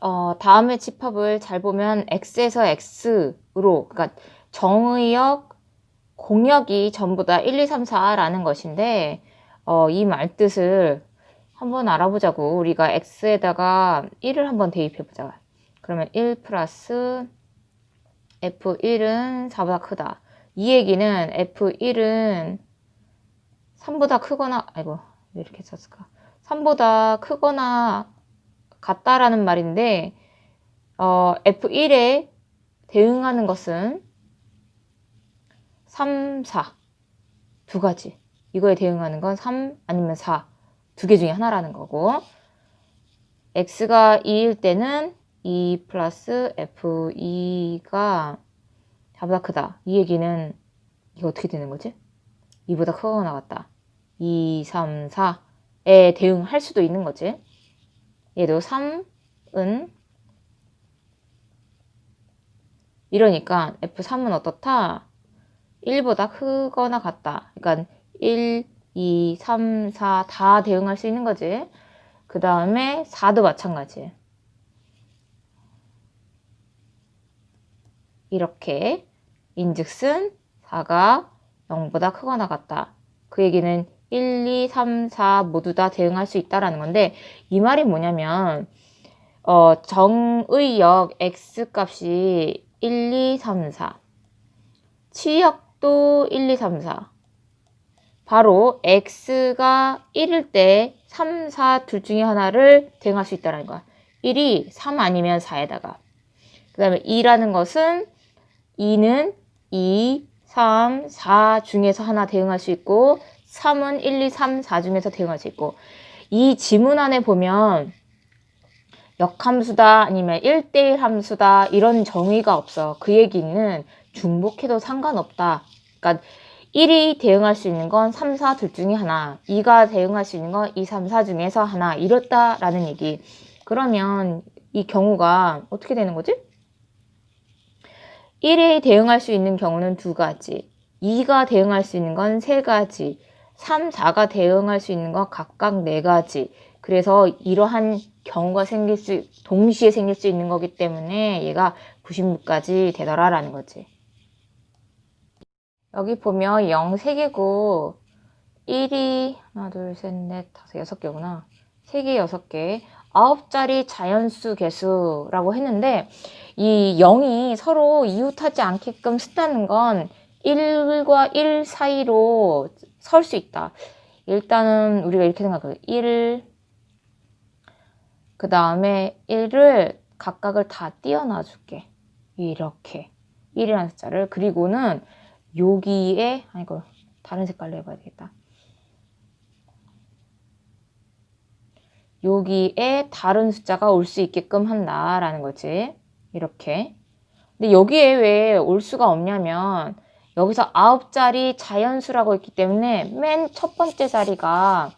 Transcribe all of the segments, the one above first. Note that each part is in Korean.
어, 다음에 집합을 잘 보면 x에서 x로 그러니까 정의역 공역이 전부 다 1, 2, 3, 4라는 것인데 어, 이 말뜻을 한번 알아보자고 우리가 x에다가 1을 한번 대입해 보자. 그러면 1 플러스 f1은 4보다 크다. 이 얘기는 f1은 3보다 크거나 아이고 왜 이렇게 썼을까? 3보다 크거나 같다라는 말인데 어, F1에 대응하는 것은 3, 4. 두 가지. 이거에 대응하는 건 3 아니면 4. 두 개 중에 하나라는 거고. x가 2일 때는 2 플러스 f2가 4보다 크다. 이 얘기는 이거 어떻게 되는 거지? 2보다 크거나 같다. 2, 3, 4에 대응할 수도 있는 거지. 얘도 3은 이러니까 F3은 어떻다? 1보다 크거나 같다. 그러니까 1, 2, 3, 4 다 대응할 수 있는 거지. 그 다음에 4도 마찬가지. 이렇게 인즉슨 4가 0보다 크거나 같다. 그 얘기는 1, 2, 3, 4 모두 다 대응할 수 있다라는 건데 이 말이 뭐냐면 어, 정의역 x 값이 1, 2, 3, 4 치역도 1, 2, 3, 4 바로 x가 1일 때 3, 4 둘 중에 하나를 대응할 수 있다는 거야. 1이 3 아니면 4에다가 그 다음에 2라는 것은 2는 2, 3, 4 중에서 하나 대응할 수 있고 3은 1, 2, 3, 4 중에서 대응할 수 있고 이 지문 안에 보면 역함수다 아니면 1대1 함수다 이런 정의가 없어. 그 얘기는 중복해도 상관없다. 그러니까 1이 대응할 수 있는 건 3, 4 둘 중에 하나, 2가 대응할 수 있는 건 2, 3, 4 중에서 하나 이렇다라는 얘기. 그러면 이 경우가 어떻게 되는 거지? 1이 대응할 수 있는 경우는 두 가지, 2가 대응할 수 있는 건 세 가지, 3, 4가 대응할 수 있는 건 각각 네 가지. 그래서 이러한 경우가 생길 수, 동시에 생길 수 있는 거기 때문에 얘가 96까지 되더라라는 거지. 여기 보면 0 3개고 1이 하나, 둘, 셋, 넷, 다섯, 여섯 개구나. 3개, 6개. 9자리 자연수 개수라고 했는데 이 0이 서로 이웃하지 않게끔 쓴다는 건 1과 1 사이로 설 수 있다. 일단은 우리가 이렇게 생각해요. 1, 그 다음에 1을 각각을 다 띄어놔 줄게. 이렇게. 1이라는 숫자를. 그리고는 여기에, 아, 이거 다른 색깔로 해봐야 되겠다. 여기에 다른 숫자가 올 수 있게끔 한다라는 거지. 이렇게. 근데 여기에 왜 올 수가 없냐면, 여기서 아홉 자리 자연수라고 있기 때문에 맨 첫 번째 자리가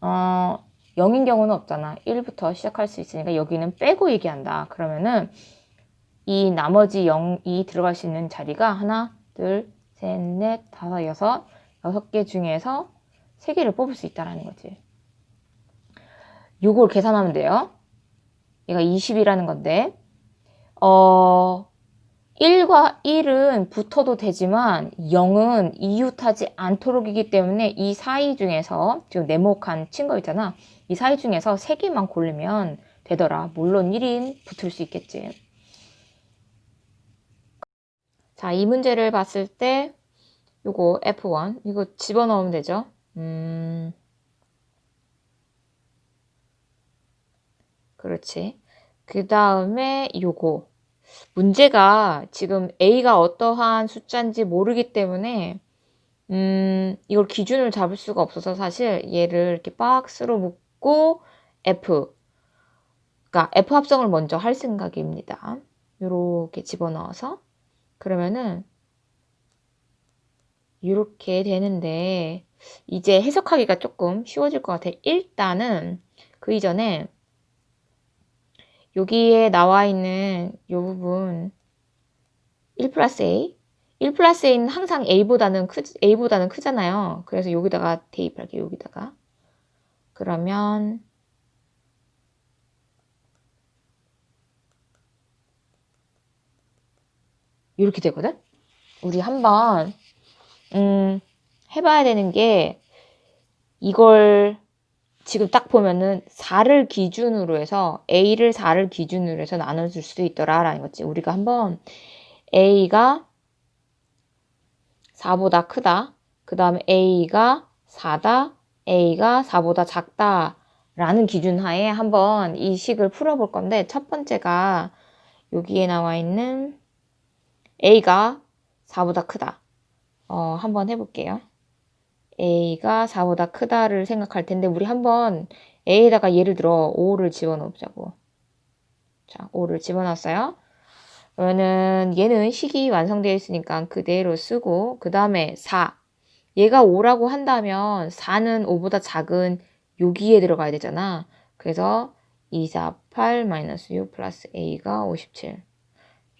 어 0인 경우는 없잖아. 1부터 시작할 수 있으니까 여기는 빼고 얘기한다. 그러면은 이 나머지 0 이 들어갈 수 있는 자리가 하나, 둘, 셋, 넷, 다섯, 여섯, 여섯 개 중에서 세 개를 뽑을 수 있다라는 거지. 요걸 계산하면 돼요. 얘가 20이라는 건데 어 1과 1은 붙어도 되지만 0은 이웃하지 않도록이기 때문에 이 사이 중에서 지금 네모칸 친 거 있잖아. 이 사이 중에서 3개만 고르면 되더라. 물론 1인 붙을 수 있겠지. 자, 이 문제를 봤을 때 요거 F1 이거 집어넣으면 되죠. 음. 그렇지. 그 다음에 요거 문제가 지금 A가 어떠한 숫자인지 모르기 때문에 음, 이걸 기준을 잡을 수가 없어서 사실 얘를 이렇게 박스로 묶고 F 그러니까 F 합성을 먼저 할 생각입니다. 이렇게 집어넣어서 그러면은 이렇게 되는데 이제 해석하기가 조금 쉬워질 것 같아. 일단은 그 이전에 여기에 나와 있는 이 부분 1 플러스 A 1 플러스 A는 항상 A보다는 크, A보다는 크잖아요. 그래서 여기다가 대입할게요. 여기다가. 그러면 이렇게 되거든? 우리 한번 음, 해봐야 되는 게 이걸 지금 딱 보면은 4를 기준으로 해서, A를 4를 기준으로 해서 나눠줄 수도 있더라라는 거지. 우리가 한번 A가 4보다 크다. 그 다음에 A가 4다. A가 4보다 작다. 라는 기준 하에 한번 이 식을 풀어볼 건데, 첫 번째가 여기에 나와 있는 A가 4보다 크다. 어, 한번 해볼게요. A가 4보다 크다를 생각할 텐데, 우리 한번 A에다가 예를 들어 5를 집어넣자고. 자, 5를 집어넣었어요. 그러면은 얘는 식이 완성되어 있으니까 그대로 쓰고, 그 다음에 4. 얘가 5라고 한다면 4는 5보다 작은 여기에 들어가야 되잖아. 그래서 2, 4, 8, 마이너스 6 플러스 A가 57.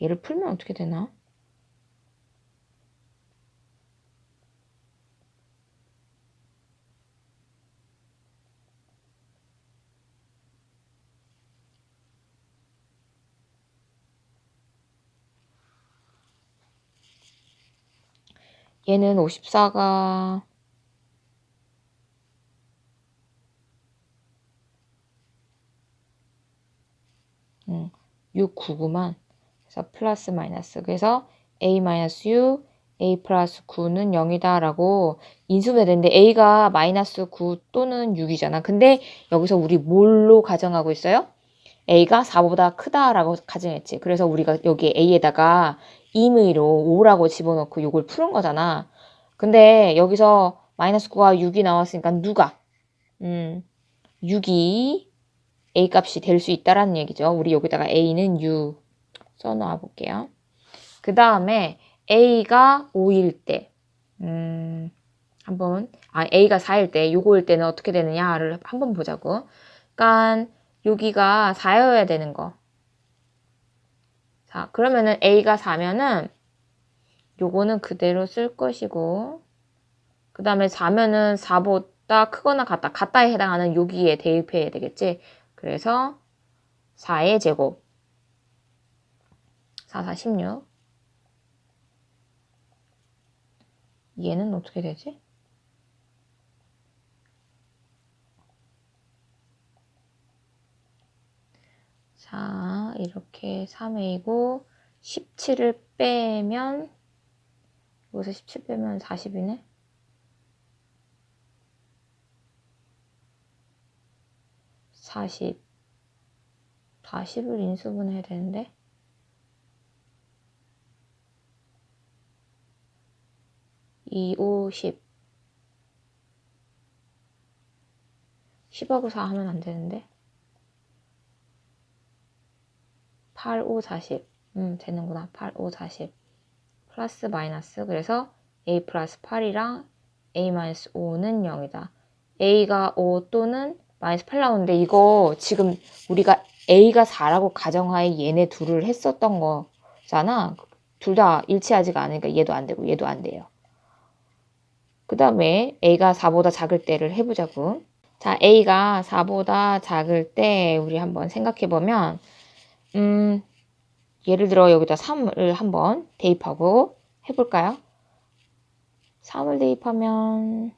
얘를 풀면 어떻게 되나? 얘는 54가 음, 6, 9구만. 그래서 플러스 마이너스. 그래서 a 마이너스 6, a 플러스 9는 0이다 라고 인수분해 되는데 a가 마이너스 9 또는 6이잖아. 근데 여기서 우리 뭘로 가정하고 있어요? A가 4보다 크다라고 가정했지. 그래서 우리가 여기 a에다가 임의로 5라고 집어넣고 이걸 푸는 거잖아. 근데 여기서 마이너스 9와 6이 나왔으니까 누가? 음, 6이 a 값이 될 수 있다라는 얘기죠. 우리 여기다가 a는 6 써놓아 볼게요. 그 다음에 a가 5일 때, 음, 한번, 아, a가 4일 때, 요거일 때는 어떻게 되느냐를 한번 보자고. 그러니까 여기가 4여야 되는 거. 자, 그러면은 a가 4면은 요거는 그대로 쓸 것이고, 그 다음에 4면은 4보다 크거나 같다. 같다에 해당하는 여기에 대입해야 되겠지. 그래서 4의 제곱 4, 4, 16 얘는 어떻게 되지? 자, 이렇게 3A고 17을 빼면 여기서 17 빼면 40이네. 40. 40을 인수분해야 되는데. 이, 5, 10. 10하고 4 하면 안 되는데. 8, 5, 40. 음, 되는구나. 8, 5, 40. 플러스 마이너스. 그래서 a 플러스 8이랑 a 마이너스 5는 0이다. a가 5 또는 마이너스 8 나오는데 이거 지금 우리가 a가 4라고 가정하에 얘네 둘을 했었던 거잖아. 둘 다 일치하지가 않으니까 얘도 안 되고 얘도 안 돼요. 그 다음에 a가 4보다 작을 때를 해보자고. 자, a가 4보다 작을 때 우리 한번 생각해 보면 음, 예를 들어 여기다 3을 한번 대입하고 해볼까요? 3을 대입하면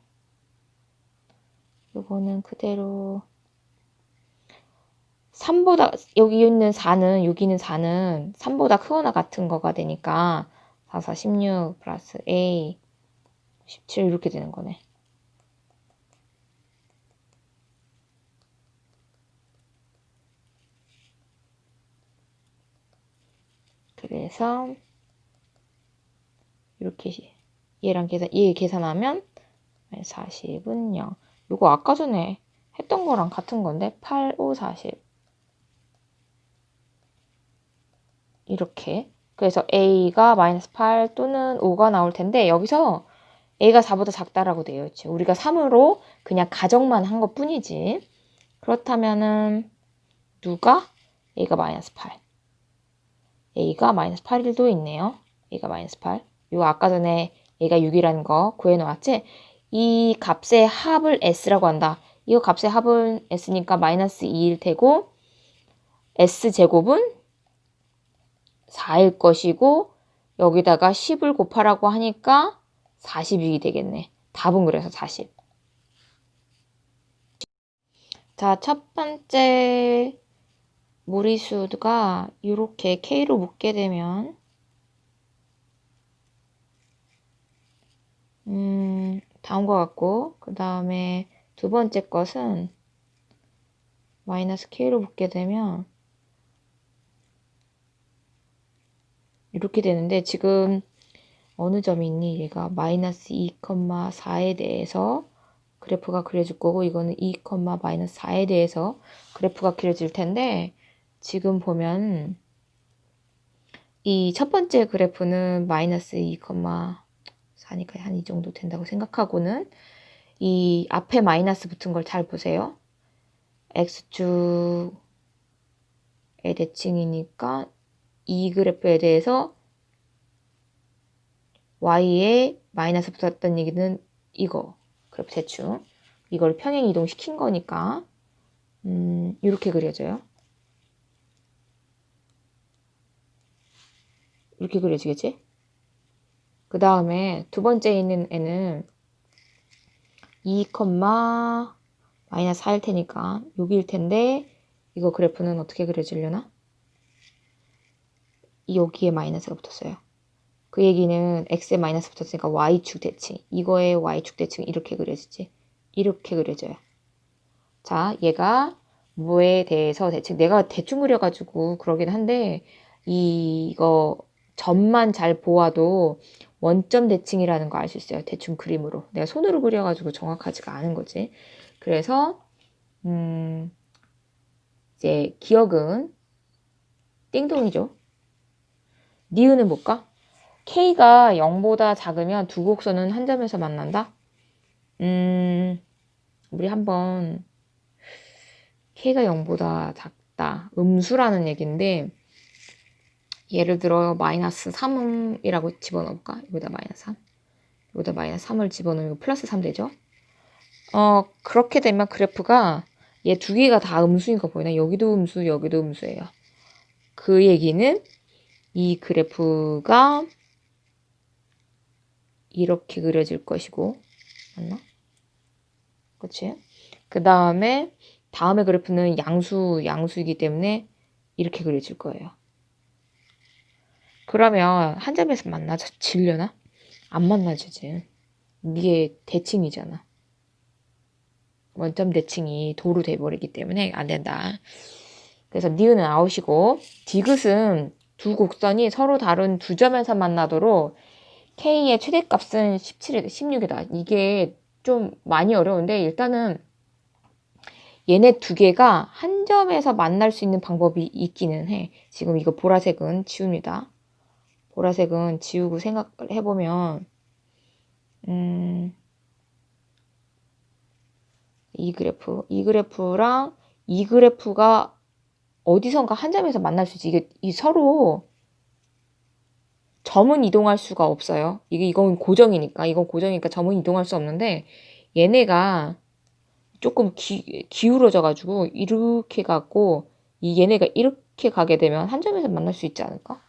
요거는 그대로 3보다 여기 있는 4는 여기는 4는 3보다 크거나 같은 거가 되니까 4, 4, 16 플러스 A 17 이렇게 되는 거네. 그래서 이렇게 얘랑 계산 얘 계산하면 40은 0. 이거 아까 전에 했던 거랑 같은 건데 8, 5, 40 이렇게 그래서 a가 마이너스 8 또는 5가 나올 텐데 여기서 a가 4보다 작다라고 되어 있죠. 우리가 3으로 그냥 가정만 한 것 뿐이지. 그렇다면은 누가 a가 마이너스 8 a가 마이너스 8일도 있네요. a가 마이너스 8 이거 아까 전에 a가 6이라는 거 구해놓았지? 이 값의 합을 s라고 한다. 이 값의 합은 s니까 마이너스 2일 테고 s제곱은 4일 것이고 여기다가 10을 곱하라고 하니까 40이 되겠네. 답은 그래서 40. 자, 첫 번째 무리수가 이렇게 K로 묶게 되면 음, 다음과 같고 그 다음에 두 번째 것은 마이너스 K로 묶게 되면 이렇게 되는데 지금 어느 점이 있니? 얘가 마이너스 2,4에 대해서 그래프가 그려질 거고 이거는 2, 마이너스 4에 대해서 그래프가 그려질 텐데 지금 보면 이 첫 번째 그래프는 마이너스 2,4니까 한 이 정도 된다고 생각하고는 이 앞에 마이너스 붙은 걸 잘 보세요. x축의 대칭이니까 이 그래프에 대해서 y에 마이너스 붙었던 얘기는 이거 그래프 대충 이걸 평행 이동시킨 거니까 음, 이렇게 그려져요. 이렇게 그려지겠지? 그 다음에 두 번째 있는 애는 2, 마이너스 4일 테니까 여기일 텐데 이거 그래프는 어떻게 그려지려나? 여기에 마이너스가 붙었어요. 그 얘기는 x에 마이너스 붙었으니까 y축 대칭. 이거의 y축 대칭 이렇게 그려지지. 이렇게 그려져요. 자, 얘가 뭐에 대해서 대칭. 내가 대충 그려가지고 그러긴 한데 이, 이거 점만 잘 보아도 원점 대칭이라는 거 알 수 있어요. 대충 그림으로. 내가 손으로 그려가지고 정확하지가 않은 거지. 그래서 음, 이제 기억은 띵동이죠. 니은은 뭘까? K가 0보다 작으면 두 곡선은 한 점에서 만난다? 음, 우리 한번 K가 0보다 작다. 음수라는 얘기인데, 예를 들어 마이너스 3이라고 집어넣을까? 여기다 마이너스 3. 여기다 마이너스 3을 집어넣으면 플러스 3 되죠? 어, 그렇게 되면 그래프가 얘 두 개가 다 음수인 거 보이나? 여기도 음수, 여기도 음수예요. 그 얘기는 이 그래프가 이렇게 그려질 것이고 맞나? 그치? 그 다음에 다음에 그래프는 양수, 양수이기 때문에 이렇게 그려질 거예요. 그러면 한 점에서 만나질려나? 안 만나지지. 이게 대칭이잖아. 원점 대칭이 도로 돼버리기 때문에 안 된다. 그래서 니은은 아웃이고 디귿은 두 곡선이 서로 다른 두 점에서 만나도록 K의 최대값은 17, 16이다. 이게 좀 많이 어려운데 일단은 얘네 두 개가 한 점에서 만날 수 있는 방법이 있기는 해. 지금 이거 보라색은 지웁니다. 보라색은 지우고 생각을 해보면 음, 이 그래프, 이 그래프랑 이 그래프가 어디선가 한 점에서 만날 수 있지. 이게 이 서로 점은 이동할 수가 없어요. 이게 이건 고정이니까 이건 고정이니까 점은 이동할 수 없는데 얘네가 조금 기, 기울어져 가지고 이렇게 갖고 이 얘네가 이렇게 가게 되면 한 점에서 만날 수 있지 않을까?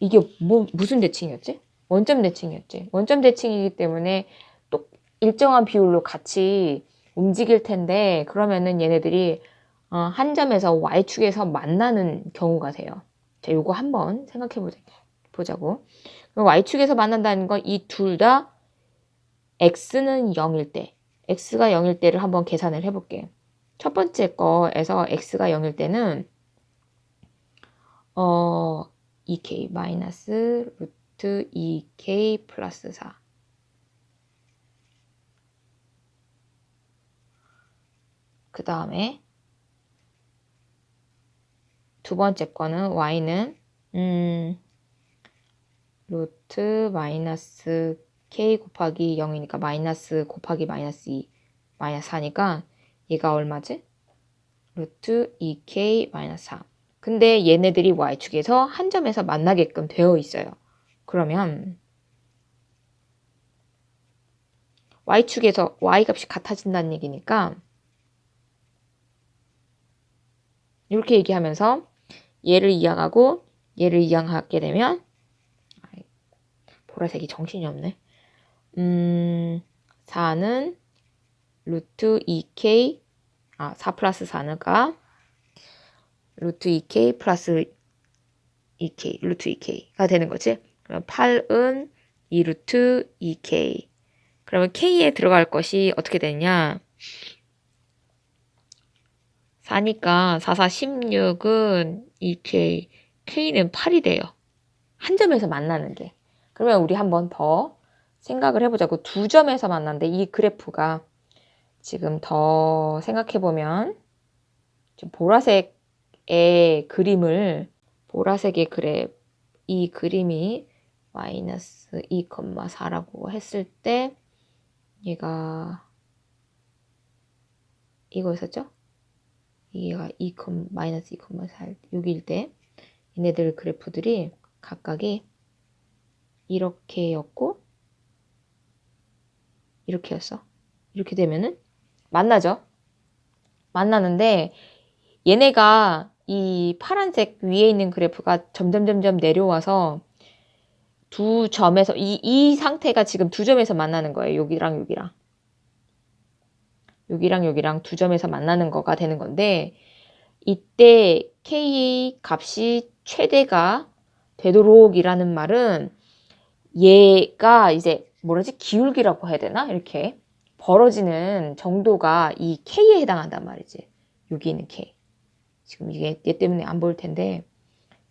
이게 뭐 무슨 대칭이었지? 원점 대칭이었지. 원점 대칭이기 때문에 또 일정한 비율로 같이 움직일 텐데 그러면은 얘네들이 어, 한 점에서 y축에서 만나는 경우가 돼요. 자, 요거 한번 생각해 보자. 보자고. y축에서 만난다는 건 이 둘 다 x는 0일 때, x가 0일 때를 한번 계산을 해볼게. 첫 번째 거에서 x가 0일 때는 어 2k 마이너스 루트 2k 플러스 4. 그 다음에 두 번째 거는 y는 음 루트 마이너스 k 곱하기 0이니까 마이너스 곱하기 마이너스 2 마이너스 4니까 얘가 얼마지? 루트 2k 마이너스 4 근데 얘네들이 y축에서 한 점에서 만나게끔 되어 있어요 그러면 y축에서 y값이 같아진다는 얘기니까 이렇게 얘기하면서 얘를 이항하고 얘를 이항하게 되면 보라색이 정신이 없네. 음, 4는 루트 2k, 아, 4 플러스 4가 루트 2k 플러스 2k, 루트 2k가 되는 거지. 그럼 8은 2 루트 2k. 그러면 k에 들어갈 것이 어떻게 되냐? 4니까 4, 4, 16은 2k, k는 8이 돼요. 한 점에서 만나는 게. 그러면 우리 한번 더 생각을 해보자고. 두 점에서 만난데 이 그래프가 지금 더 생각해보면 지금 보라색 의 그림을 보라색의 그래 이 그림이 마이너스 2,4라고 했을 때 얘가 이거였었죠? 얘가 2, 마이너스 2,4 6일 때 얘네들 그래프들이 각각이 이렇게였고 이렇게였어. 이렇게 되면은 만나죠. 만나는데 얘네가 이 파란색 위에 있는 그래프가 점점 점점 내려와서 두 점에서 이, 이 상태가 지금 두 점에서 만나는 거예요. 여기랑 여기랑. 여기랑 여기랑 두 점에서 만나는 거가 되는 건데 이때 K 값이 최대가 되도록이라는 말은 얘가 이제 뭐라지 기울기라고 해야 되나 이렇게 벌어지는 정도가 이 K에 해당한단 말이지 여기 있는 K 지금 이게 얘 때문에 안 보일 텐데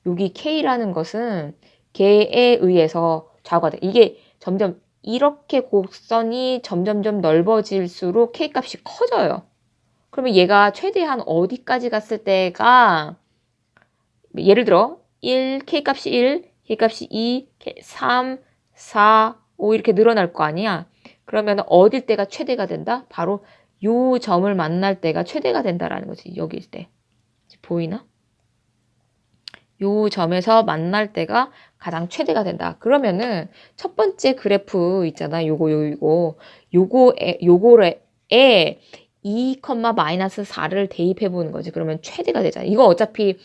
여기 K라는 것은 걔에 의해서 좌우가 돼 이게 점점 이렇게 곡선이 점점점 넓어질수록 K 값이 커져요 그러면 얘가 최대한 어디까지 갔을 때가 예를 들어 1, K 값이 1, K 값이 2, 3, 4, 5 이렇게 늘어날 거 아니야. 그러면 어딜 때가 최대가 된다? 바로 요 점을 만날 때가 최대가 된다라는 거지. 여기일 때. 보이나? 요 점에서 만날 때가 가장 최대가 된다. 그러면은 첫 번째 그래프 있잖아. 요거 요거 요거에 요거에 2, 마이너스 4를 대입해 보는 거지. 그러면 최대가 되잖아. 이거 어차피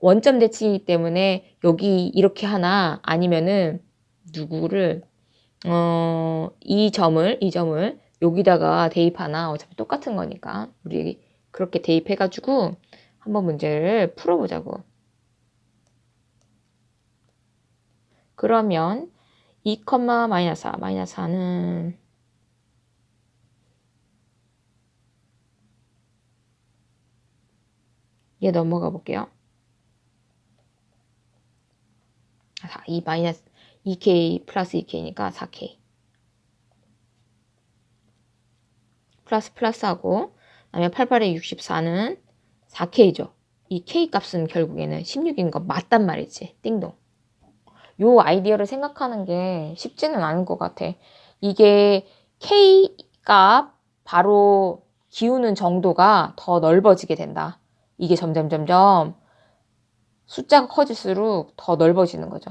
원점 대칭이기 때문에 여기 이렇게 하나 아니면은 누구를 어, 이 점을 이 점을 여기다가 대입하나 어차피 똑같은 거니까 우리 그렇게 대입해 가지고 한번 문제를 풀어 보자고. 그러면 2, 마이너스 4, 마이너스 4는 얘 넘어가 볼게요. 4, 2 마이너스 2k 플러스 2k니까 4k 플러스 플러스 하고 그다음에 88에 64는 4k죠. 이 k 값은 결국에는 16인 거 맞단 말이지. 띵동. 요 아이디어를 생각하는 게 쉽지는 않은 것 같아. 이게 k 값 바로 기우는 정도가 더 넓어지게 된다. 이게 점점 점점 숫자가 커질수록 더 넓어지는 거죠.